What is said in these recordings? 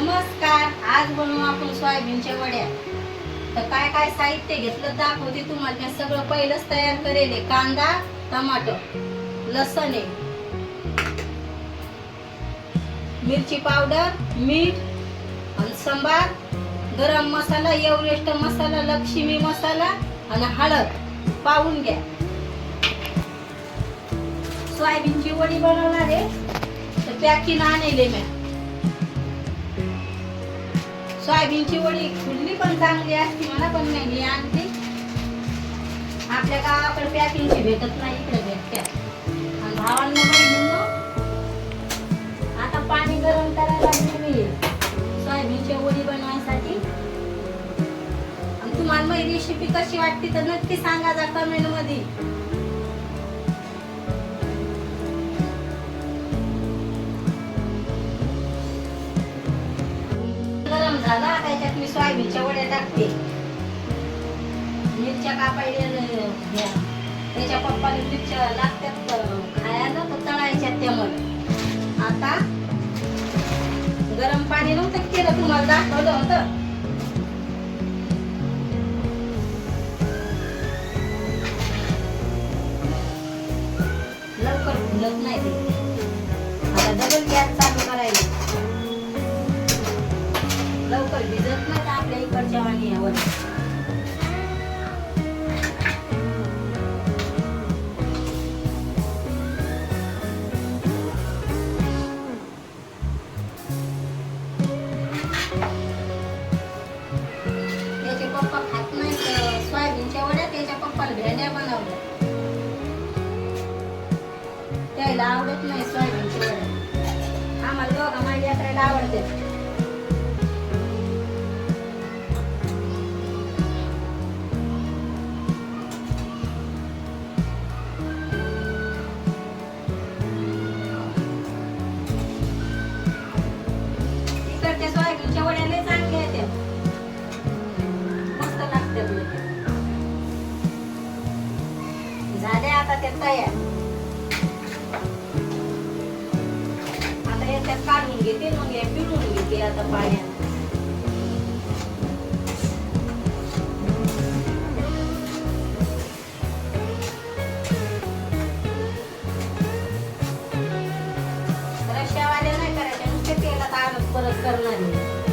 नमस्कार आज बनवू आपण सोयाबीनच्या वड्या. तर काय काय साहित्य घेतलं दाखवते तुम्हाला. मी सगळं पहिलंच तयार करेल कांदा टमाटर लसण आहे. मिरची पावडर मीठ आणि संबार गरम मसाला एवरेस्ट मसाला लक्ष्मी मसाला आणि हळद. पाहून घ्या. सोयाबीनची वडी बनवणार आहे. तर पॅकिंग आणले मी. सोयाबीनची वडी खुल्ली पण चांगली असते मला पण नाही मी आणते. आपल्या गावाकडे पॅकिंगची भेटत नाही इकडे भेटत्या. आणि भावांना बहिणींनो आता पाणी गरम करायला मी. सोयाबीनची वडी बनवायसाठी. आणि तुम्हाला माझी रेसिपी कशी वाटते तर नक्की सांगा जा कमेंट मी सोयाबीनच्या वड्या टाकते. मिरच्या कापायला त्याच्या पप्पाला मिरच्या लागतात खायला तर तळायच्या त्यामध्ये आता गरम पाणी नव्हतं केलं? तुम्हाला दाखवलं होतं. लवकर फुलत नाही काय आवडते. तिकडच्या सोयाबीनच्या वड्या चांगल्या मस्त लागते झाले आता त्या तयार. घेते मग हे पिळून घेते आता पाण्यात रश्यावाल्या नाही करायच्या तेलात परत करणार आहे.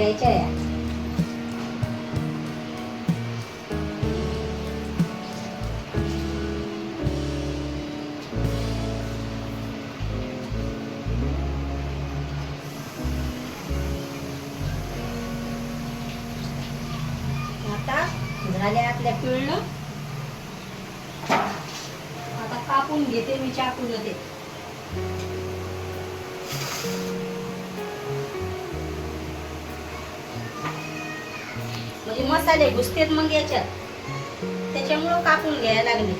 घ्यायच्या या. आता झाल्या आपल्या पिळणं. आता कापून घेते मी चाकून होते की मसाले घुसतेत मग याच्यात. त्याच्यामुळं कापून घ्यायला लागले.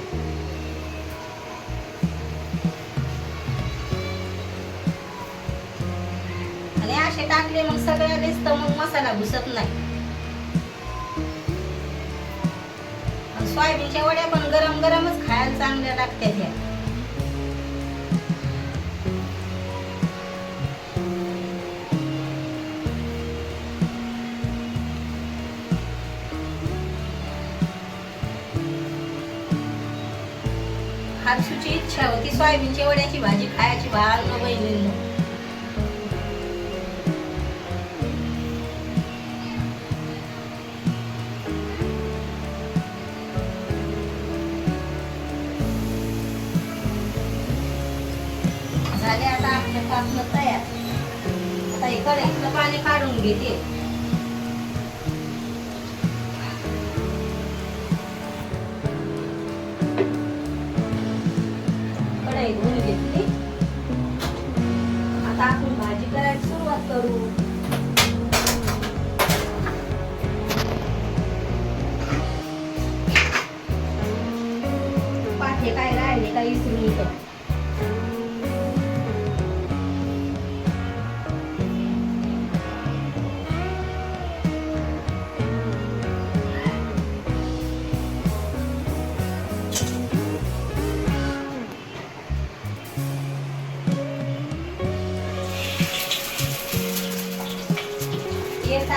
आणि असे टाकले मग सगळ्या दिसतं मग मसाला घुसत नाही. सोयाबीनच्या वड्या पण गरम गरमच खायला चांगल्या लागतात ह्या. हातसूची इच्छा होती. सोयाबीनच्या वड्याची भाजी खायची भाव बहिणींनो झाले आता आपलं कापलं तयार. आता हे कढईतलं पाणी काढून घेते. कढई घेतली. आता आपण भाजी करायला सुरुवात करू.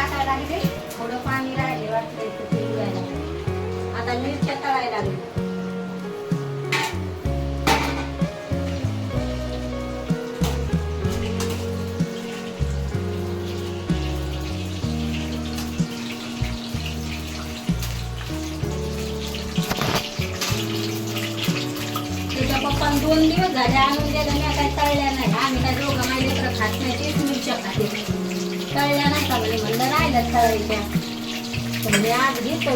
टाकायला लागले. थोडं पाणी राहिले वाटलं ते आता मिरच्या तळायला लागले. दोन दिवस झाले आणून दिलं मी काय तळल्या नाही. आम्ही तळल्या नाही का? म्हणे म्हणलं राहिलं तळायच्या तर मी आज घेतो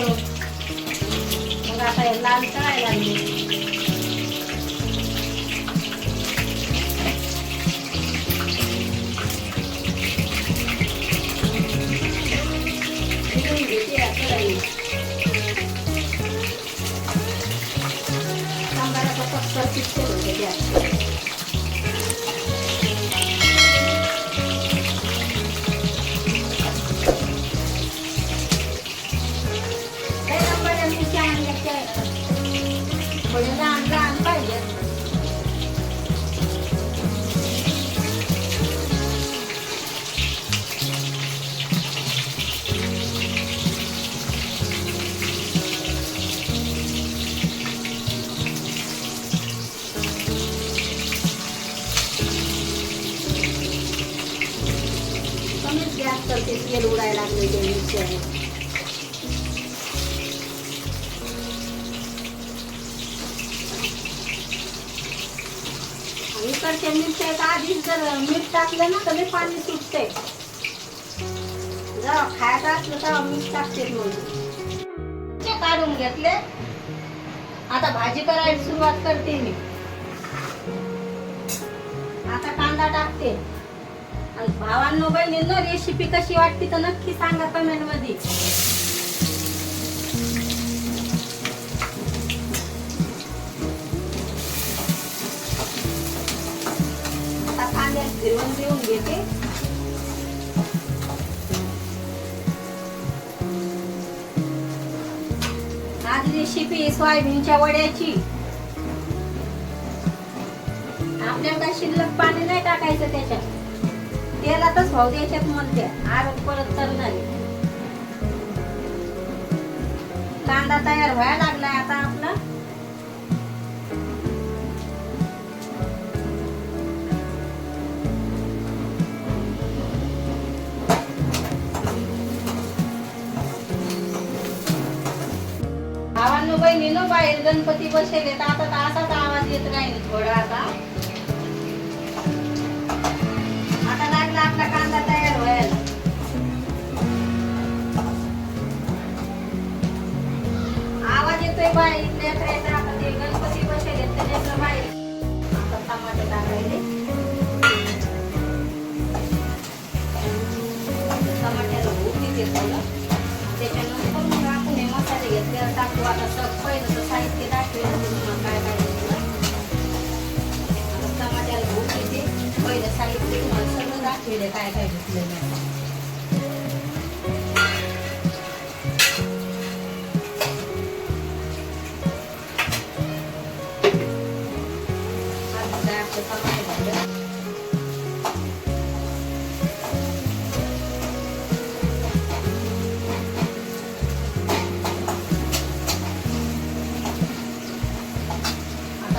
मग आता हे लाल तळायला लागले. सांबाराचा पक्का होते कमीच गॅस करते तेल उडायला लागले ते मिरच्याने इकडच्या मिरच्या आधीच जर मीठ टाकलं ना तर पाणी सुटते जेव्हा खायचं असलं तर मीठ टाकते म्हणून काढून घेतले. आता भाजी करायला सुरुवात करते मी. आता कांदा टाकते. भावांनो बहिणींनो रेसिपी कशी वाटते तर नक्की सांगा कमेंटमध्ये. आता कांद्यात भिरवून देऊन घेते. आज रेसिपी सोयाबीनच्या वड्याची. आपल्याला शिल्लक पाणी नाही टाकायचं त्याच्यात. तेलातच भाऊ द्यायच्यात म्हणते आर परत तर नाही. कांदा तयार व्हायला लागलाय आता आपला. भावांनो बहिणीनो बाहेर गणपती बसेले तर आता तर असाच आवाज येत नाही थोडा आता. आवाज बाहेर लेकरायचा आता ते गणपती बसेले त्याच्यातलं बाहेर आता टमाटे टाकायले टमाट्याला भूक येते त्याच्यानंतर मग आपण हे मसाले घेतले. टाकू आता सग पहिलं तर साहित्य दाखवेल तुम्हाला काय काय घेतलं. आता टमाट्याला पहिलं साहित्य तुम्हाला सगळं काय काय घेतलेलं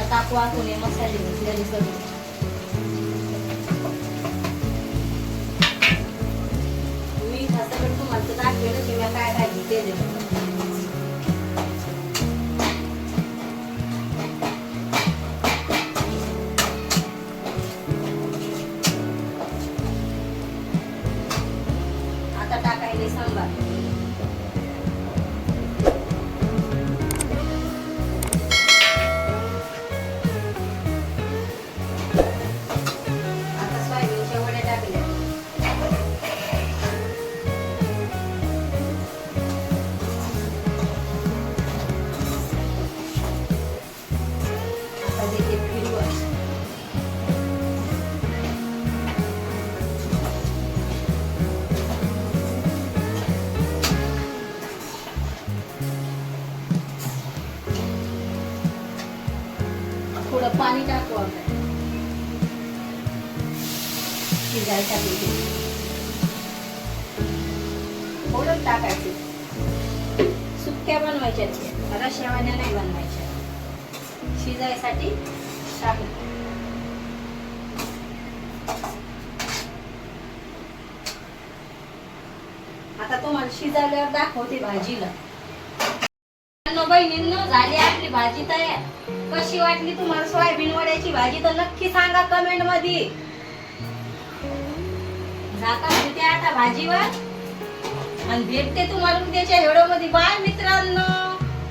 आता टाकू आपण हे मसाले घेतलेले सगळे. मी सगळं तुम्हाला तर दाखवेल की मी काय काय घेतलेले आता टाकायला सांगा शिजायसाठी थोडं टाकायचे. सुक्या बनवायच्या मला शेवाण्या नाही बनवायच्या. शिजायसाठी टाकू आता तुम्हाला शिजायल्यावर दाखवते भाजीला. बहिणींनो झाली आपली भाजी तयार. कशी वाटली तुम्हाला सोयाबीन वड्याची भाजी तर नक्की सांगा कमेंटमध्ये. आता होते आता भाजीवर. आणि भेटते तुम्हाला उद्याच्या व्हिडिओमध्ये बाय मित्रांनो.